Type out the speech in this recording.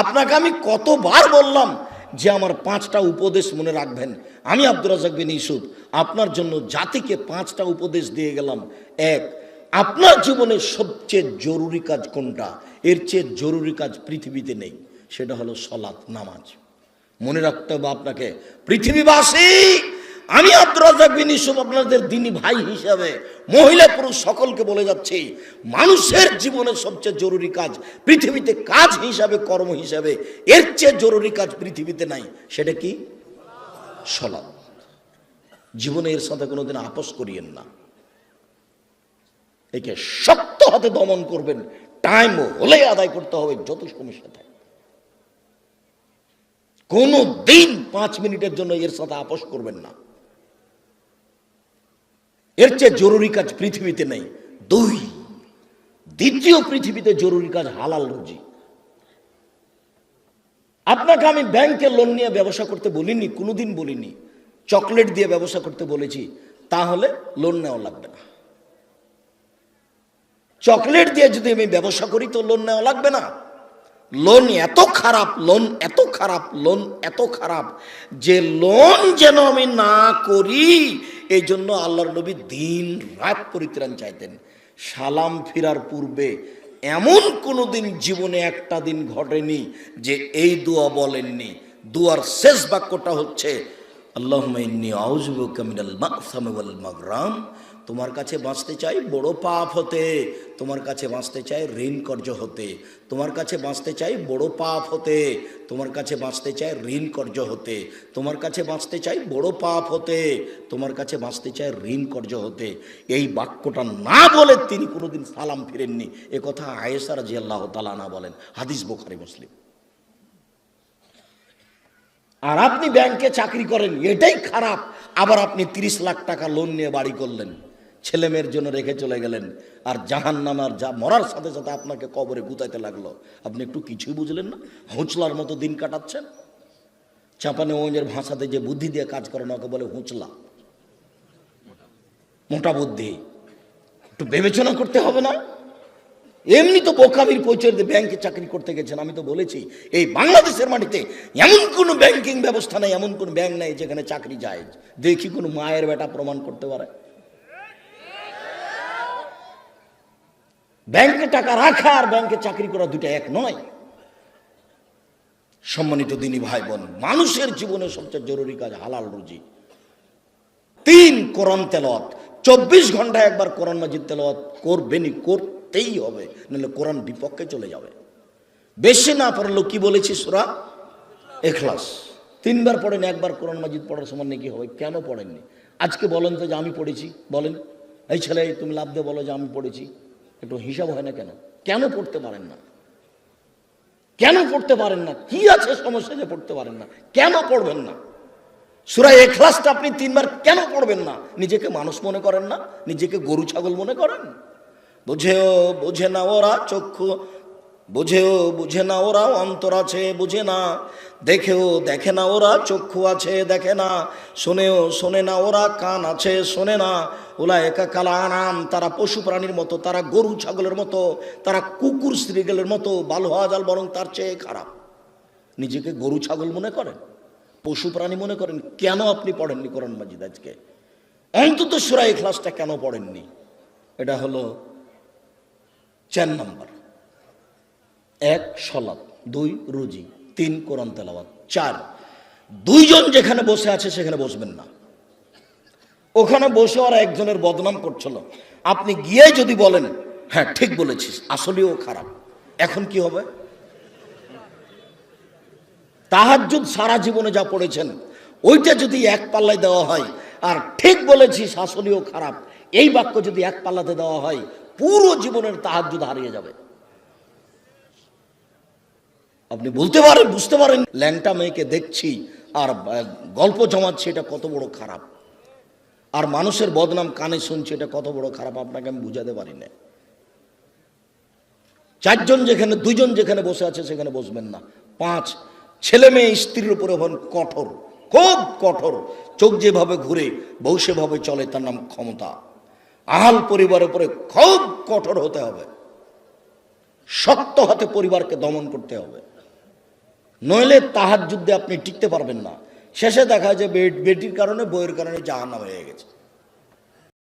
আপনাকে আমি কতবার বললাম যে আমার পাঁচটা উপদেশ মনে রাখবেন? আমি আব্দুর রাজাক বিন ইসুফ আপনার জন্য জাতিকে পাঁচটা উপদেশ দিয়ে গেলাম। এক, আপনার জীবনের সবচেয়ে জরুরি কাজ কোনটা? এর চেয়ে জরুরি কাজ পৃথিবীতে নেই, সেটা হলো সলাৎ, নামাজ। মনে রাখতে হবে আপনাকে, পৃথিবীবাসী আমি আপনাদের দিনী ভাই হিসাবে, মহিলা পুরুষ সকলকে বলে যাচ্ছি, মানুষের জীবনের সবচেয়ে জরুরি কাজ, পৃথিবীতে কাজ হিসাবে, কর্ম হিসাবে, এর চেয়ে জরুরি কাজ পৃথিবীতে নাই, সেটা কি? সলাৎ। জীবনে এর সাথে কোনোদিন আপোষ করিয়েন না। একে শক্ত হাতে দমন করবেন, টাইম হলে আদায় করতে হবে, যত সমস্যা থাকে কোনো দিন পাঁচ মিনিটের জন্য এর সাথে আপোষ করবেন না। এর চেয়ে জরুরি কাজ পৃথিবীতে নেই, দুই। দ্বিতীয় পৃথিবীতে জরুরি কাজ হালাল রুজি। আপনাকে আমি ব্যাংকে লোন নিয়ে ব্যবসা করতে বলিনি, কোনোদিন বলিনি। চকলেট দিয়ে ব্যবসা করতে বলেছি, তাহলে লোন নেওয়া লাগবে না। চকলেট দিয়ে যদি আমি ব্যবসা করি, তো লোন নেওয়া লাগবে না। লোন এত খারাপ লোন এত খারাপ লোন এত খারাপ, যে লোন যেন আমি না করি এই জন্য আল্লাহর নবী দিন রাত পরিত্রাণ চাইতেন। সালাম ফিরার পূর্বে এমন কোনো দিন জীবনে একটা দিন ঘটেনি যে এই দোয়া বলেননি। দুয়ার শেষ বাক্যটা হচ্ছে মাগরাম। তোমার কাছে বাঁচতে চাই বড় পাপ হতে, তোমার কাছে বাঁচতে চাই ঋণ কর্য হতে, তোমার কাছে বাঁচতে চাই বড় পাপ হতে, তোমার কাছে বাঁচতে চাই ঋণ কর্য হতে, তোমার কাছে বাঁচতে চাই বড় পাপ হতে, তোমার কাছে বাঁচতে চাই ঋণ কর্য হতে। এই বাক্যটা না বলে তিনি কোনোদিন সালাম ফিরেননি। এ কথা আয়েসার জি আল্লাহ তালানা বলেন। হাদিস বোখারি, মুসলিম। আর আপনি ব্যাংকে চাকরি করেন, এটাই খারাপ। আবার আপনি তিরিশ লাখ টাকা লোন নিয়ে বাড়ি করলেন। ছেলে মেয়ের জন্য রেখে চলে গেলেন। আর জাহান নামার যা মরার সাথে সাথে আপনাকে কবরে গুতাইতে লাগল। আপনি একটু কিছুই বুঝলেন না? হুঁচলার মতো দিন কাটাচ্ছেন? চাপানে ওজের ভাষাতে যে বুদ্ধি দিয়ে কাজ করেন ওকে বলে হুঁচলা। মোটা বুদ্ধি। একটু বিবেচনা করতে হবে না? এমনি তো বোকামির পরিচয় ব্যাংকে চাকরি করতে গেছেন, আমি তো বলেছি, এই বাংলাদেশের মাটিতে এমন কোনো ব্যাংকিং ব্যবস্থা নেই, এমন কোনো ব্যাংক নেই যেখানে চাকরি যায়। দেখি কোনো মায়ের বেটা প্রমাণ করতে পারে। ব্যাংকে টাকা রাখা আর ব্যাংকে চাকরি করা দুটা এক নয়। সম্মানিত দিনী ভাই বোন মানুষের জীবনে সবচেয়ে জরুরি কাজ হালাল রুজি। তিন কোরআন তেলত চব্বিশ ঘন্টায় একবার কোরআন মাজিদ তেলাওয়াত করবেনই করতেই হবে, নাহলে কোরআন বিপক্ষে চলে যাবে। বেশি না পারলেও কি বলেছি সুরা? এখলাস। তিনবার পড়েন, একবার কোরআন মাজিদ পড়ার সময় নাকি হবে, কেন পড়েননি? আজকে বলেন তো যে আমি পড়েছি, বলেন। এই ছেলে, তুমি লাভ দিয়ে বলো যে আমি পড়েছি। একটু হিসাব হয় না কেন? কেন পড়তে পারেন না? কেন পড়তে পারেন না? কি আছে সমস্যা যে পড়তে পারেন না? কেন পড়বেন না? সুরা এখলাসটা আপনি তিনবার কেন পড়বেন না? নিজেকে মানুষ মনে করেন না? নিজেকে গরু, ছাগল মনে করেন? বুঝেও বুঝে না ওরা চক্ষু, বুঝেও বুঝে না ওরা অন্তর আছে, বুঝে না। দেখেও দেখে না ওরা চক্ষু আছে, দেখে না। শোনেও শোনে না ওরা কান আছে, শোনে না। ওলা একা কালা আনাম, তারা পশু প্রাণীর মতো, তারা গরু ছাগলের মতো, তারা কুকুর শ্রীগেলের মতো, বাল হওয়া জাল বরং তার চেয়ে খারাপ। নিজেকে গরু ছাগল মনে করেন? পশু প্রাণী মনে করেন? কেন আপনি পড়েননি কোরআন মাজিদ আজকে? অন্তত সুরা ক্লাসটা কেন পড়েননি? এটা হলো চার নম্বর। এক সলাপ দুই, রুজি। তিন, কোরআন তেলাওয়াত। চার, দুইজন যেখানে বসে আছে সেখানে বসবেন না। ওখানে বসে ওরা একজনের বদনাম করছিল। আপনি গিয়ে যদি বলেন হ্যাঁ ঠিক বলেছিস, আসলেও খারাপ। এখন কি হবে? তাহার তাহাজুদ সারা জীবনে যা পড়েছেন, ওইটা যদি এক পাল্লায় দেওয়া হয়, আর ঠিক বলেছিস, আসলেও খারাপ। এই বাক্য যদি এক পাল্লাতে দেওয়া হয় পুরো জীবনের তাহাজুদ হারিয়ে যাবে। আপনি বলতে পারেন, বুঝতে পারেন, ল্যাংটা মেয়েকে দেখছি আর গল্প জমাচ্ছি, এটা কত বড় খারাপ। আর মানুষের বদনাম কানে শুনছি, এটা কত বড় খারাপ, আপনাকে আমি বুঝাতে পারি না চারজন যেখানে, দুজন যেখানে বসে আছে, সেখানে বসবেন না। পাঁচ, ছেলে মেয়ে স্ত্রীর উপরে হন কঠোর, খুব কঠোর। চোখ যেভাবে ঘুরে, বউ সেভাবে চলে, তার নাম ক্ষমতা। আহাল পরিবারের উপরে খুব কঠোর হতে হবে। শক্ত হাতে পরিবারকে দমন করতে হবে। নইলে তাহার যুদ্ধে আপনি টিকতে পারবেন না। শেষে দেখা যায় বেটির কারণে বইয়ের কারণে জাহানা হয়ে গেছে।